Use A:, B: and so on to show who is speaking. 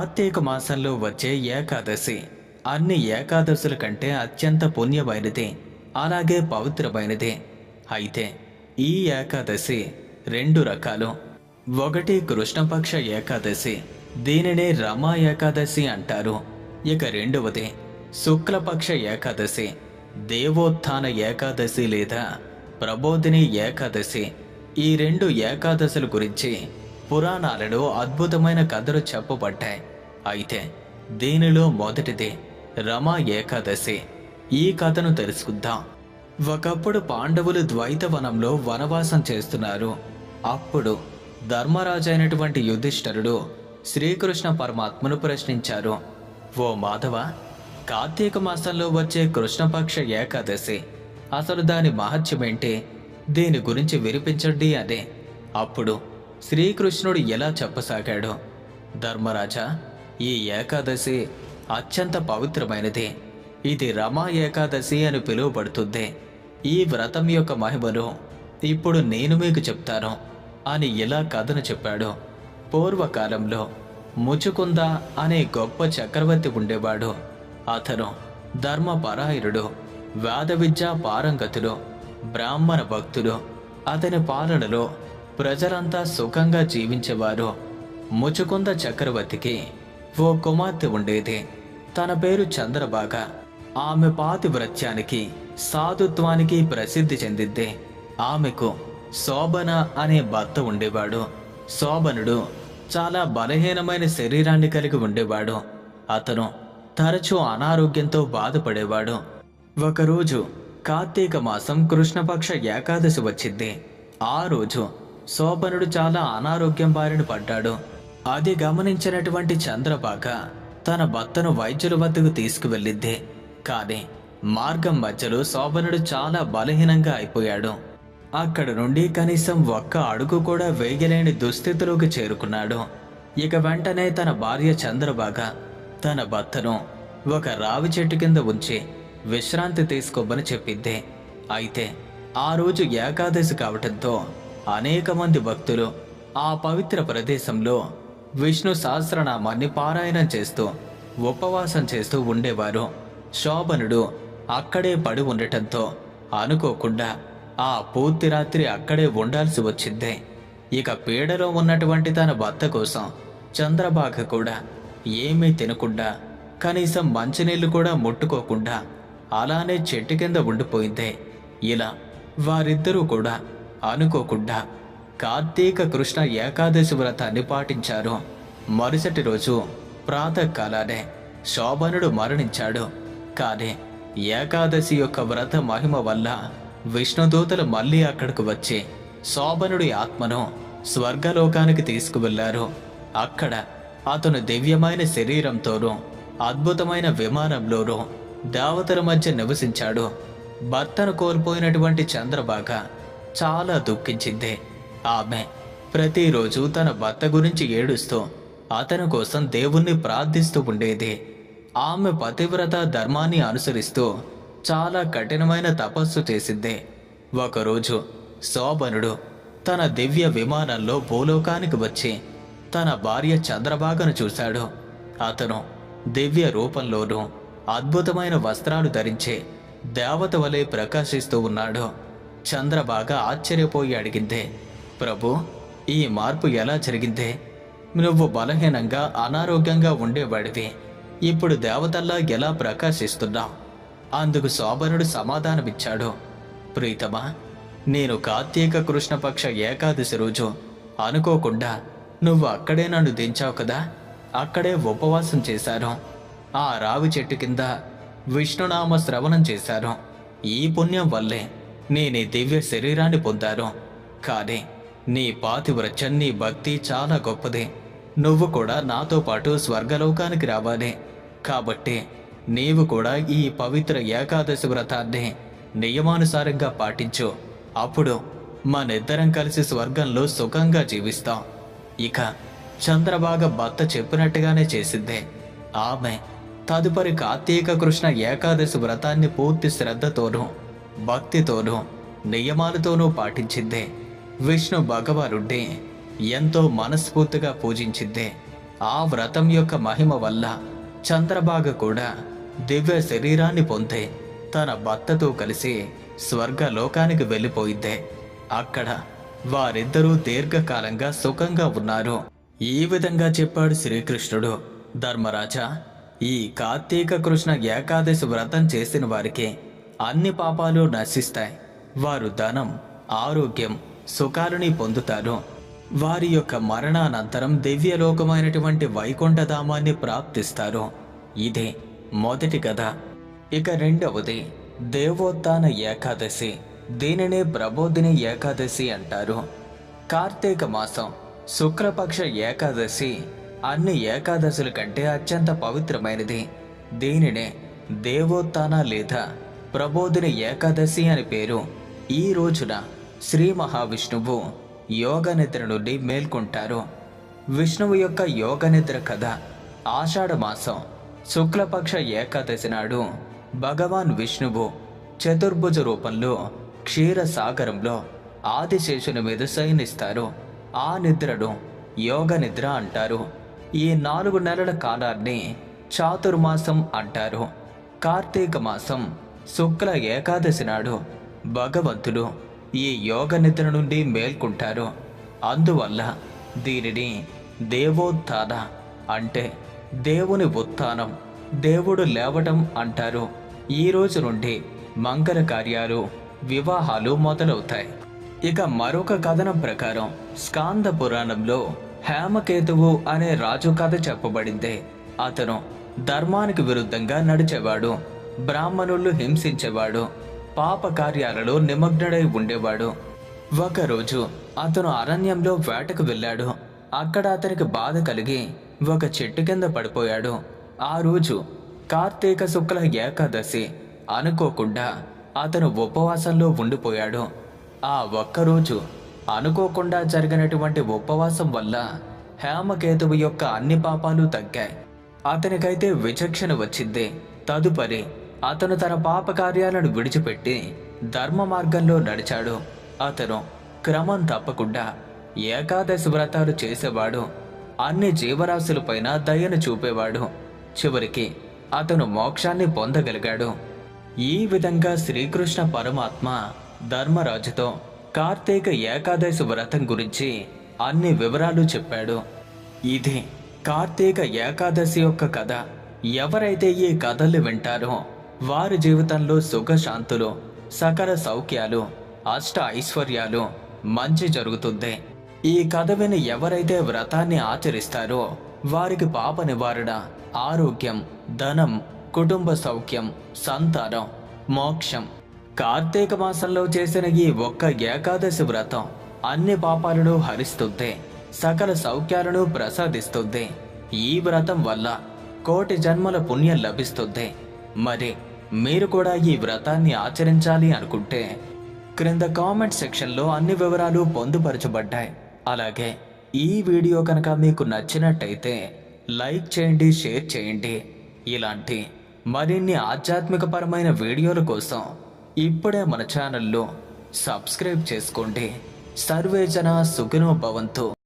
A: కార్తీక మాసంలో వచ్చే ఏకాదశి. అన్ని ఏకాదశుల కంటే అత్యంత పుణ్యమైనది. అలాగే పవిత్రమైనది. అయితే ఈ ఏకాదశి రెండు రకాలు. ఒకటి కృష్ణపక్ష ఏకాదశి. దీనినే రమా ఏకాదశి అంటారు. ఇక రెండవది శుక్లపక్ష ఏకాదశి. దేవోత్థాన ఏకాదశి లేదా ప్రబోధిని ఏకాదశి. ఈ రెండు ఏకాదశుల గురించి పురాణాలలో అద్భుతమైన కథలు చెప్పబడ్డాయి. అయితే దీనిలో మొదటిది రమా ఏకాదశి. ఈ కథను తెలుసుకుందాం. ఒకప్పుడు పాండవులు ద్వైతవనంలో వనవాసం చేస్తున్నారు. అప్పుడు ధర్మరాజైనటువంటి యుధిష్ఠరుడు శ్రీకృష్ణ పరమాత్మను ప్రశ్నించారు. ఓ మాధవ కార్తీక మాసంలో వచ్చే కృష్ణపక్ష ఏకాదశి. అసలు దాని మహత్యమేంటి? దీని గురించి వినిపించండి అదే అప్పుడు శ్రీకృష్ణుడు ఎలా చెప్పసాగాడు? ధర్మరాజా ఈ ఏకాదశి అత్యంత పవిత్రమైనది. ఇది రమా ఏకాదశి అని పిలువబడుతుంది. ఈ వ్రతం యొక్క మహిమను ఇప్పుడు నేను మీకు చెప్తాను అని ఇలా కథను చెప్పాడు. పూర్వకాలంలో ముచుకుంద అనే గొప్ప చక్రవర్తి ఉండేవాడు. అతను ధర్మపరాయణుడు వేద విద్య పారంగతుడు బ్రాహ్మణ భక్తుడు. అతని పాలనలో ప్రజలంతా సుఖంగా జీవించేవారు. ముచుకుంద చక్రవర్తికి ఓ కుమార్తె ఉండేది. తన పేరు చంద్రబాగ ఆమె పాతివ్రత్యానికి సాధుత్వానికి ప్రసిద్ధి చెందింది ఆమెకు శోభన అనే భర్త ఉండేవాడు. శోభనుడు చాలా బలహీనమైన శరీరాన్ని కలిగి ఉండేవాడు. అతను తరచూ అనారోగ్యంతో బాధపడేవాడు. ఒకరోజు కార్తీక మాసం కృష్ణపక్ష ఏకాదశి వచ్చింది ఆ రోజు శోభనుడు చాలా అనారోగ్యం బారిన పడ్డాడు. అది గమనించినటువంటి చంద్రబాగ తన భర్తను వైద్యుల వద్దకు తీసుకువెళ్ళిద్దే. కానీ మార్గం మధ్యలో శోభనుడు చాలా బలహీనంగా అయిపోయాడు. అక్కడ నుండి కనీసం ఒక్క అడుగు కూడా వేయలేని దుస్థితిలోకి చేరుకున్నాడు. ఇక వెంటనే తన భార్య చంద్రబాగ తన భర్తను ఒక రావి చెట్టు కింద ఉంచి విశ్రాంతి తీసుకోమని చెప్పింది అయితే ఆ రోజు ఏకాదశి కావటంతో అనేక మంది భక్తులు ఆ పవిత్ర ప్రదేశంలో విష్ణు సహస్రనామాన్ని పారాయణం చేస్తూ ఉపవాసం చేస్తూ ఉండేవారు. శోభనుడు అక్కడే పడి ఉండటంతో అనుకోకుండా ఆ పూర్తి రాత్రి అక్కడే ఉండాల్సి వచ్చింది. ఇక పీడలో ఉన్నటువంటి తన భర్త కోసం చంద్రబాగ కూడా ఏమీ తినకుండా కనీసం మంచినీళ్ళు కూడా ముట్టుకోకుండా అలానే చెట్టు కింద ఉండిపోయింది. ఇలా వారిద్దరూ కూడా అనుకోకుండా కార్తీక కృష్ణ ఏకాదశి వ్రతాన్ని పాటించారు. మరుసటి రోజు ప్రాతకాలానే శోభనుడు మరణించాడు. కానీ ఏకాదశి యొక్క వ్రత మహిమ వల్ల విష్ణుదూతలు మళ్ళీ అక్కడికి వచ్చి శోభనుడి ఆత్మను స్వర్గలోకానికి తీసుకువెళ్ళారు. అక్కడ అతను దివ్యమైన శరీరంతోనూ అద్భుతమైన విమానంలోనూ దేవతల మధ్య నివసించాడు. భర్తను కోల్పోయినటువంటి చంద్రబాగ చాలా దుఃఖించింది. ఆమె ప్రతిరోజు తన భర్త గురించి ఏడుస్తూ అతని కోసం దేవుణ్ణి ప్రార్థిస్తూ ఉండేది. ఆమె పతివ్రత ధర్మాన్ని అనుసరిస్తూ చాలా కఠినమైన తపస్సు చేసింది. ఒకరోజు శోభనుడు తన దివ్య విమానంలో భూలోకానికి వచ్చి తన భార్య చంద్రబాగను చూశాడు. అతను దివ్య రూపంలోనూ అద్భుతమైన వస్త్రాలు ధరించి దేవత వలె ప్రకాశిస్తూ ఉన్నాడు. చంద్రబాగ ఆశ్చర్యపోయి అడిగింది ప్రభు ఈ మార్పు ఎలా జరిగిందే? నువ్వు బలహీనంగా అనారోగ్యంగా ఉండేవాడివి. ఇప్పుడు దేవతల్లా ఎలా ప్రకాశిస్తున్నావు? అందుకు సోబరుడు సమాధానమిచ్చాడు. ప్రీతమా నేను కార్తీక కృష్ణపక్ష ఏకాదశి రోజు అనుకోకుండా నువ్వు అక్కడే నన్ను దించావు కదా? అక్కడే ఉపవాసం చేశాను ఆ రావి చెట్టు కింద విష్ణునామ శ్రవణం చేశాను ఈ పుణ్యం వల్లే నేను దివ్య శరీరాన్ని పొందాను. కానీ నీ పాతివ్రత్యం నీ భక్తి చాలా గొప్పది. నువ్వు కూడా నాతో పాటు స్వర్గలోకానికి రావాలి. కాబట్టి నీవు కూడా ఈ పవిత్ర ఏకాదశి వ్రతాన్ని నియమానుసారంగా పాటించు. అప్పుడు మనిద్దరం కలిసి స్వర్గంలో సుఖంగా జీవిస్తాం. ఇక చంద్రబాగ భర్త చెప్పినట్టుగానే చేసిందే ఆమె తదుపరి కార్తీక కృష్ణ ఏకాదశి వ్రతాన్ని పూర్తి శ్రద్ధతోనూ భక్తితోనూ నియమాలతోనూ పాటించిందే విష్ణు భగవానుడిని ఎంతో మనస్ఫూర్తిగా పూజించిద్దే. ఆ వ్రతం యొక్క మహిమ వల్ల చంద్రబాగ కూడా దివ్య శరీరాన్ని పొందే తన భర్తతో కలిసి స్వర్గలోకానికి వెళ్ళిపోయిందే అక్కడ వారిద్దరూ దీర్ఘకాలంగా సుఖంగా ఉన్నారు. ఈ విధంగా చెప్పాడు శ్రీకృష్ణుడు. ధర్మరాజా ఈ కార్తీక కృష్ణ ఏకాదశి వ్రతం చేసిన వారికి అన్ని పాపాలు నశిస్తాయి. వారు ధనం ఆరోగ్యం సుఖాలని పొందుతారు. వారి యొక్క మరణానంతరం దివ్యలోకమైనటువంటి వైకుంఠధామాన్ని ప్రాప్తిస్తారు. ఇదే మొదటి కథ ఇక రెండవది దేవోత్థాన ఏకాదశి. దీనినే ప్రబోధిని ఏకాదశి అంటారు. కార్తీక మాసం శుక్లపక్ష ఏకాదశి అన్ని ఏకాదశుల కంటే అత్యంత పవిత్రమైనది. దీనినే దేవోత్థాన లేదా ప్రబోధిని ఏకాదశి అని పేరు. ఈ రోజున శ్రీ మహావిష్ణువు యోగ నిద్ర నుండి మేల్కొంటారు. విష్ణువు యొక్క యోగ నిద్ర కథ ఆషాఢమాసం శుక్లపక్ష ఏకాదశి నాడు భగవాన్ విష్ణువు చతుర్భుజ రూపంలో క్షీరసాగరంలో ఆదిశేషుని మీద శయనిస్తారు. ఆ నిద్రను యోగ నిద్ర అంటారు. ఈ నాలుగు నెలల కాలాన్ని చాతుర్మాసం అంటారు. కార్తీక మాసం శుక్ల ఏకాదశి నాడు భగవంతుడు ఈ యోగ నిద్ర నుండి మేల్కొంటారు. అందువల్ల దీనిని దేవోత్థాన అంటే దేవుని ఉత్థానం దేవుడు లేవటం అంటారు. ఈ రోజు నుండి మంగళ కార్యాలు వివాహాలు మొదలవుతాయి. ఇక మరొక కథనం ప్రకారం స్కాంద పురాణంలో హేమకేతువు అనే రాజు కథ చెప్పబడింది. అతను ధర్మానికి విరుద్ధంగా నడిచేవాడు బ్రాహ్మణులు హింసించేవాడు. పాప కార్యాలలో నిమగ్నుడై ఉండేవాడు. ఒకరోజు అతను అరణ్యంలో వేటకు వెళ్ళాడు. అక్కడ అతనికి బాధ కలిగి ఒక చెట్టు కింద పడిపోయాడు. ఆ రోజు కార్తీక శుక్ల ఏకాదశి అనుకోకుండా అతను ఉపవాసంలో ఉండిపోయాడు. ఆ ఒక్కరోజు అనుకోకుండా జరిగినటువంటి ఉపవాసం వల్ల హేమకేతువు యొక్క అన్ని పాపాలు తగ్గాయి. అతనికైతే విచక్షణ వచ్చింది. తదుపరి అతను తన పాప కార్యాలను విడిచిపెట్టి ధర్మ మార్గంలో నడిచాడు. అతను క్రమం తప్పకుండా ఏకాదశి వ్రతాలు చేసేవాడు. అన్ని జీవరాశులపైన దయను చూపేవాడు. చివరికి అతను మోక్షాన్ని పొందగలిగాడు. ఈ విధంగా శ్రీకృష్ణ పరమాత్మ ధర్మరాజుతో కార్తీక ఏకాదశి వ్రతం గురించి అన్ని వివరాలు చెప్పాడు. ఇది కార్తీక ఏకాదశి యొక్క కథ. ఎవరైతే ఈ కథలు వింటారో వారి జీవితంలో సుఖశాంతులు సకల సౌఖ్యాలు అష్ట ఐశ్వర్యాలు మంచి జరుగుతుంది. ఈ కథ విని ఎవరైతే వ్రతాన్ని ఆచరిస్తారో వారికి పాప నివారణ ఆరోగ్యం ధనం కుటుంబ సౌఖ్యం సంతానం మోక్షం. కార్తీక మాసంలో చేసిన ఈ ఒక్క ఏకాదశి వ్రతం అన్ని పాపాలను హరిస్తుంది సకల సౌఖ్యాలను ప్రసాదిస్తుంది. ఈ వ్రతం వల్ల కోటి జన్మల పుణ్యం లభిస్తుంది. మరి మీరు కూడా ఈ వ్రతాన్ని ఆచరించాలి అనుకుంటే క్రింద కామెంట్ సెక్షన్లో అన్ని వివరాలు పొందుపరచబడ్డాయి. అలాగే ఈ వీడియో కనుక మీకు నచ్చినట్టయితే లైక్ చేయండి షేర్ చేయండి. ఇలాంటి మరిన్ని ఆధ్యాత్మికపరమైన వీడియోల కోసం ఇప్పుడే మన ఛానల్లో సబ్స్క్రైబ్ చేసుకోండి. సర్వేజన సుఖినో భవంతు.